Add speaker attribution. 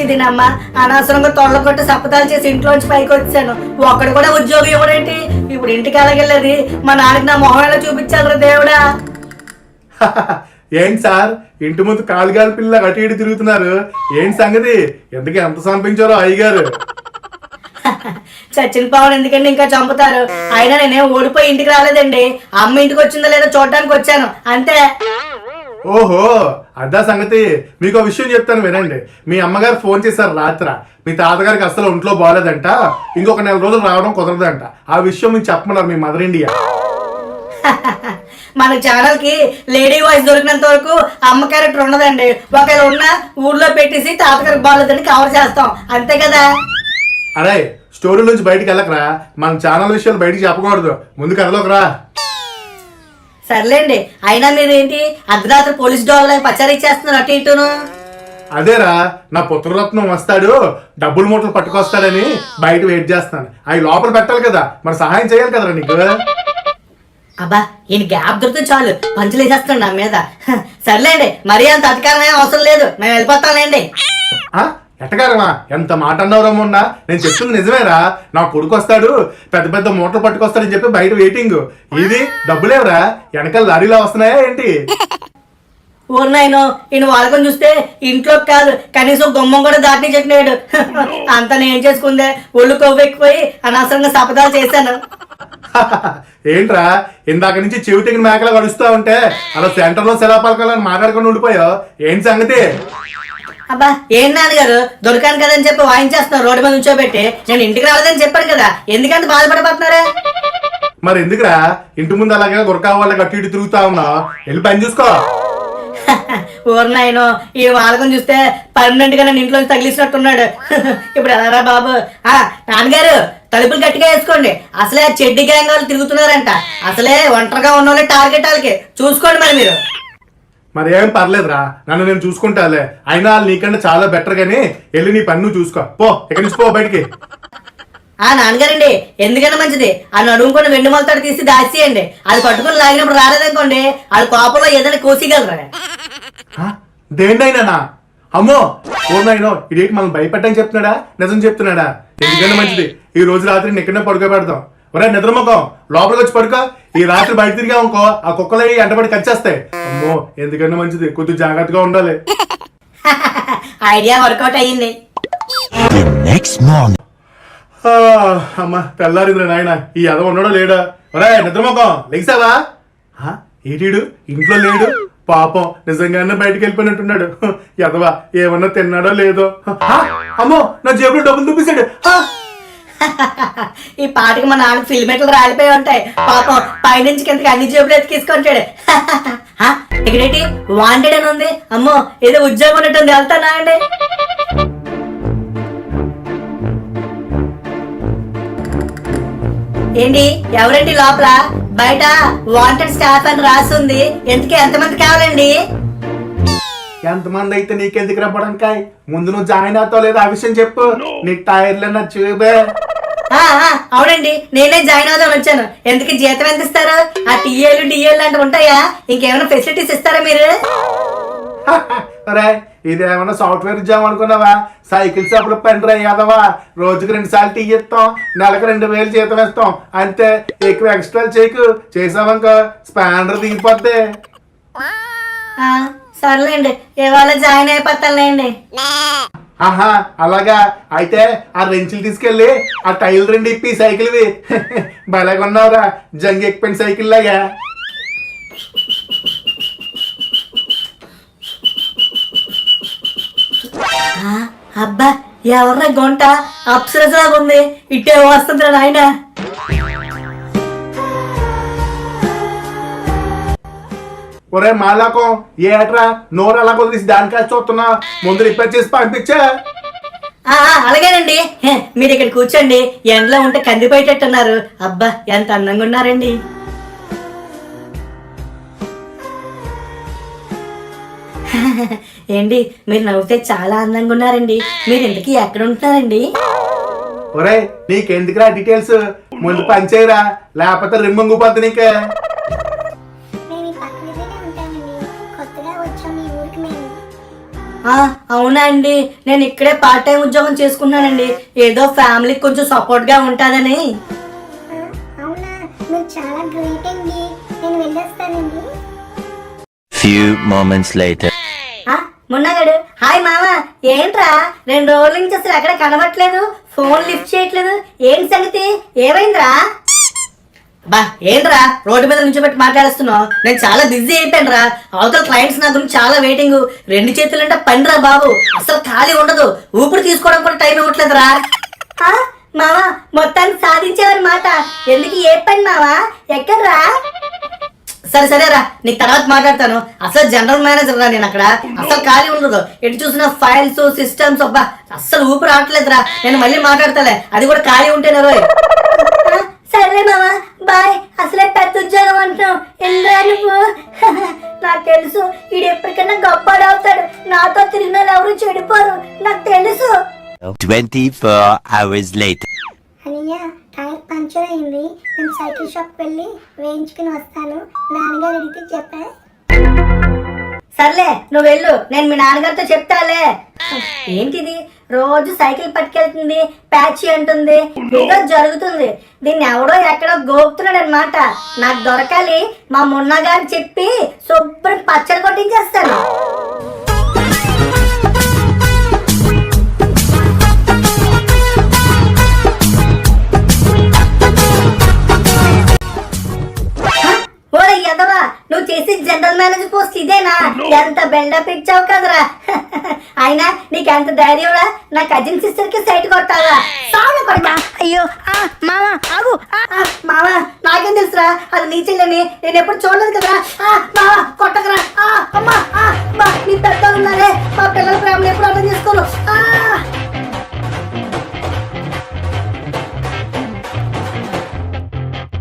Speaker 1: చిదినమ్మ అనవసరంగా తొళ్ళ కొట్టి సపతాలు చేసి ఇంట్లోంచి పైకి వచ్చాను. ఒక్కడు కూడా ఉద్యోగం ఇవ్వడేంటి? ఇప్పుడు ఇంటికి ఎలాగెళ్ళేది? మా నాన్నకి నా మొహం ఎలా చూపించాలి దేవుడా?
Speaker 2: ఏంటి సార్? ఇంటి ముందు కాలు కాలు పిల్ల అటు ఇటు తిరుగుతున్నారు. ఏంటి సంగతి? ఎందుకు ఎంత సంపించారో అయ్యగారు?
Speaker 1: చచ్చిన పావును ఎందుకంటే ఇంకా చంపుతారు? అయినా నేనేం ఓడిపోయి ఇంటికి రాలేదండి. అమ్మ ఇంటికి వచ్చిందో లేదో చూడడానికి వచ్చాను. అంతే.
Speaker 2: ఓహో అదా సంగతి. మీకు ఒక విషయం చెప్తాను వినండి. మీ అమ్మగారు ఫోన్ చేశారు రాత్ర. మీ తాతగారికి అసలు ఒంట్లో బాగాలేదంట ఇంకొక నెల రోజులు రావడం కుదరదంట. ఆ విషయం మీకు చెప్పమన్నారు మీ మదర్ ఇండియా.
Speaker 1: మన ఛానల్కి లేడీ వాయిస్ దొరికినంత వరకు అమ్మ క్యారెక్టర్ ఉండదండి. ఒకవేళ ఉన్న ఊర్లో పెట్టేసి తాతగారికి బాగాలేదని కవర్ చేస్తాం. అంతే కదా?
Speaker 2: అరే స్టోరీ నుంచి బయటికి వెళ్ళకరా. మన ఛానల్ విషయాలు బయటికి చెప్పకూడదు. ముందు కథలోకి రా.
Speaker 1: సర్లేండి. అయినా మీరు ఏంటి అర్ధరాత్రి పోలీస్ డోర్లో పచారీ చేస్తున్నారు అటు ఇటును.
Speaker 2: అదేరా నా పుత్రరత్నం వస్తాడు డబ్బులు మూటలు పట్టుకొస్తాడని బయట వెయిట్ చేస్తాను అవి లోపల పెట్టాలి కదా మరి సహాయం చేయాలి కదరా నీకు?
Speaker 1: అబ్బా ఈయన గ్యాప్ దొరికితే చాలు. పంచులు వేసేస్తాడు నా మీద. సర్లేండి మరీ అంత అధికారం ఏం అవసరం లేదు. మేము వెళ్ళిపోతాంలేండి
Speaker 2: ఆ? ఎట్టగారమా ఎంత మాట అన్నావురా మొన్న నేను చెప్తుంది నిజమేరా. నా కొడుకు వస్తాడు పెద్ద పెద్ద మూటలు పట్టుకొస్తాడని చెప్పి బయట వెయిటింగ్ ఇది డబ్బులేవరా వెనకాల లారీలా వస్తున్నాయా ఏంటి?
Speaker 1: ఊరినాయను ఈయన వాళ్ళకం చూస్తే ఇంట్లో కాదు కనీసం గుమ్మం కూడా దాటిని చెప్పినాడు. అంత నేను చేసుకుందే? ఒళ్ళు కొవ్వెక్కిపోయి అనవసరంగా సపదాలు చేశాను.
Speaker 2: ఏంట్రా? ఇందాక నుంచి చెవి తెగిన మేకలా గడుస్తా ఉంటే అలా సెంటర్లో శిలాపలకాలని మాట్లాడుకొని ఉండిపోయావు. ఏంటి సంగతి?
Speaker 1: అబ్బా ఏం నాన్నగారు? దొరికాను కదని చెప్పి వాయించేస్తున్నావు రోడ్డు మీద ఉంచోబెట్టి నేను ఇంటికి రాలేదని చెప్పాను కదా. ఎందుకంత బాధపడిపోతున్నారా
Speaker 2: మరి ఎందుకురా? ఇంటి ముందు అలాగే గురకా వాళ్ళకి అటు ఇటు తిరుగుతా ఉన్నావు వెళ్ళి పని చూసుకో.
Speaker 1: ఊరినాయను ఈ వాళ్ళకం చూస్తే పర్మనెంట్గా నన్ను ఇంట్లో తగిలిసినట్టున్నాడు ఇప్పుడు ఎలారా బాబు? ఆ నాన్నగారు తలుపులు గట్టిగా వేసుకోండి. అసలే చెడ్డి గ్యాంగ్ వాళ్ళు తిరుగుతున్నారంట. అసలే ఒంటరిగా ఉన్న వాళ్ళే టార్గెట్ వాళ్ళకి. చూసుకోండి మరి మీరు.
Speaker 2: మరి ఏం పర్లేదురా. నన్ను నేను చూసుకుంటాలే. అయినా వాళ్ళు నీకంటే చాలా బెటర్ గానీ వెళ్ళి నీ పని నువ్వు చూసుకో. పో ఇక్కడి నుంచి పో బయటికి.
Speaker 1: ఆ నాన్నగారండి ఎందుకన్నా మంచిది? ఆ నడుముకొని వెండి మొలతాడు తీసి దాచేయండి. అది పట్టుకుని లాగినప్పుడు రాలేదనుకోండి అది కోపంలో ఏదైనా కోసిగలరా?
Speaker 2: ఆ? దేన్నైనా అమ్మో ఓనైనో ఇదేంటి మనం భయపెట్టని చెప్తున్నాడా? నిజం చెప్తున్నాడా? ఎందుకన్నా మంచిది? ఈ రోజు రాత్రి నీ ఇక్కడనే పడుకోబెడతాం. ఒరే నిద్రముఖం. లోపలికి వచ్చి పడుకో. ఈ రాత్రి బయట తిరిగా ఇంకో ఆ కుక్కలు ఎంటబడి కచ్చేస్తాయి అమ్మో ఎందుకన్నా మంచిది? కొద్దిగా జాగ్రత్తగా ఉండాలి.
Speaker 1: ఐడియా వర్కౌట్ అయ్యింది.
Speaker 2: అమ్మ తెల్లారింద్ర నాయన. ఈ ఎదవ ఉన్నాడో లేడా? ఒరే నిద్రముఖం. లెగిసావా? ఆ, ఏటీడు? ఇంట్లో లేడు? పాపం నిజంగానే బయటికి వెళ్ళిపోయినట్టున్నాడు. ఎదవా ఏమన్నా తిన్నాడో లేదో. అమ్మో నా జేబులో డబ్బులు చూపిస్తాడు
Speaker 1: ఈ పాటకి మా నాన్న ఫిల్మెట్లు రాలిపోయి ఉంటాయి. పాపం పైనుంచి కిందకి అన్ని జేబులు ఎత్తుకేసుకుంటాడు హ? ఇక్కడేంటి? వాంటెడ్ అని ఉంది. అమ్మో ఏదో ఉద్యోగం ఉన్నట్టుంది. వెళ్తానా అండి? ఏంటి? ఎవరండి లోపల? బయట వాంటెడ్ స్టాఫ్ అని రాసి ఉంది ఎందుకే? ఎంతమంది కావాలండి?
Speaker 2: ఎంతమంది అయితే నీకెందుకు రప్పడంకాయ్ ముందు నువ్వు జాయిన్ అవుతావు లేదా ఆ విషయం చెప్పు. నీ టైర్లు చూబే
Speaker 1: అవునండి. నేనే జాయిన్ అవుదాం వచ్చాను. ఎందుకు జీతం ఎంత ఇస్తారు? ఆ టీఏలు డిఏలు లాంటివి ఉంటాయా? ఇంకేమైనా ఫెసిలిటీస్ ఇస్తారా మీరు?
Speaker 2: అరే ఇదేమన్నా సాఫ్ట్వేర్ ఉద్యోగం అనుకున్నావా? సైకిల్ షాపులో పని అయ్యాదవా రోజుకి రెండు సార్లు టీ ఇస్తాం నెలకు రెండు వేలు జీతం వేస్తాం. అంతే ఎక్కువ ఎక్స్ట్రా చేయకు. చేసావనుకో స్పానర్ దిగిపోద్ది.
Speaker 1: ఆ, సర్లేండి ఇవాళ జాయిన్ అయిపోతానులేండి
Speaker 2: ఆహా అలాగా. అయితే ఆ రెంచులు తీసుకెళ్ళి ఆ టైల్ రెండు ఇప్పి సైకిల్వి. భలేగా ఉన్నావురా జంగి ఎక్కిపోయిన సైకిల్ లాగా
Speaker 1: అబ్బా ఎవర్రా గుంట? అప్సరసలాగా ఉంది ఇట్టే వస్తుందిరా నాయన.
Speaker 2: ఒరే మాలాకం ఏట్రా? నోరు అలా కుదిరిసి దానికాయ చూస్తున్నా. ముందు రిపేర్ చేసి పంపించా.
Speaker 1: అలాగేనండి. మీరు ఇక్కడ కూర్చోండి. ఎండలో ఉంటే కందిపోయేటట్టున్నారు. అబ్బా ఎంత అందంగా ఉన్నారండి. ఏంటి మీరు నవ్వుతే చాలా అందంగా ఉన్నారండి. మీరు ఇంతకీ ఎక్కడ ఉంటున్నారండి?
Speaker 2: ఒరే నీకెందుకురా డీటెయిల్స్? ముందు పనిచేయరా లేకపోతే రిమ్మంగిపోద్ది నీకే.
Speaker 1: అండి నేను ఇక్కడే పార్ట్ టైం ఉద్యోగం చేసుకున్నానండి. ఏదో ఫ్యామిలీకి కొంచెం సపోర్ట్గా ఉంటుందని.
Speaker 3: అవునా? మీరు చాలా గ్రేట్ అండి. నేను వెళ్ళొస్తానండి.
Speaker 4: Few moments later.
Speaker 1: ఆ, మున్నగాడు. హాయ్ మామ. ఏంట్రా? రెండు రోజుల నుంచి అసలు ఎక్కడ కనబట్లేదు ఫోన్ లిఫ్ట్ చేయట్లేదు. ఏంటి సంగతి? ఏమైందిరా? బా ఏంట్రా? రోడ్డు మీద నుంచి పెట్టి మాట్లాడుస్తున్నావు? నేను చాలా బిజీ అయిపోయాను రా అవతల క్లయింట్స్ నా గురించి చాలా వెయిటింగ్ రెండు చేతులు అంటే పనిరా బాబు. అసలు ఖాళీ ఉండదు. ఊపిరి తీసుకోవడం కూడా టైం ఇవ్వట్లేదురా. మావా మొత్తాన్ని సాధించేవారి మాట ఎందుకు ఏ పని మావా? ఎక్కడ్రా? సరే సరేరా. నీకు తర్వాత మాట్లాడతాను. అసలు జనరల్ మేనేజర్ రా నేను అక్కడ. అసలు ఖాళీ ఉండదు. ఎటు చూసిన ఫైల్స్ సిస్టమ్స్ అబ్బా. అస్సలు ఊపిరి రావట్లేదురా నేను మళ్ళీ మాట్లాడతాలే. అది కూడా ఖాళీ ఉంటేనే రోయ్. సరే మామా బాయ్. అసలే పెద్ద ఉద్యోగం అంటున్నావు. ఎందురా నువ్వు. నాకు తెలుసు ఈడు ఎప్పటికైనా గొప్పడు అవుతాడు. నాతో తిరిగిన వాళ్ళు ఎవరు చెడిపోరు. నాకు తెలుసు.
Speaker 4: 24 hours later.
Speaker 3: అనియ్య టైర్ పంచర్ అయింది. నేను సైకిల్ షాప్ వెళ్ళి వేయించుకుని వస్తాను. నాన్నగారు అడిగితే చెప్పా
Speaker 1: సర్లే నువ్వు వెళ్ళు. నేను మీ నాన్నగారితో చెప్తాలే. ఏంటిది? రోజు సైకిల్ పట్టుకెళ్తుంది ప్యాచ్ అంటుంది. ఏదో జరుగుతుంది. దీన్ని ఎవడో ఎక్కడో గోపుతున్నాడు అనమాట నాకు దొరకాలి మా మున్న గారు చెప్పి నువ్వు చేసే జనరల్ మేనేజర్ పోస్ట్ ఇదేనా? ఎంత బెండప్ ఇచ్చావు కదరా? అయినా నీకు ఎంత ధైర్యంరా నా కజిన్ సిస్టర్కి సైట్ కొట్టాలా సావులు కొడతా. అయ్యో మామ ఆగు మామ నాకేం తెలుసురా? అది నీ చెల్లెని నేను ఎప్పుడు చూడలేదు కదరా? మామ కొట్టకరా. అమ్మా నీ పెద్దలు ఉన్నారే. మా పిల్లల ప్రేమను ఎప్పుడు అర్థం చేసుకోరు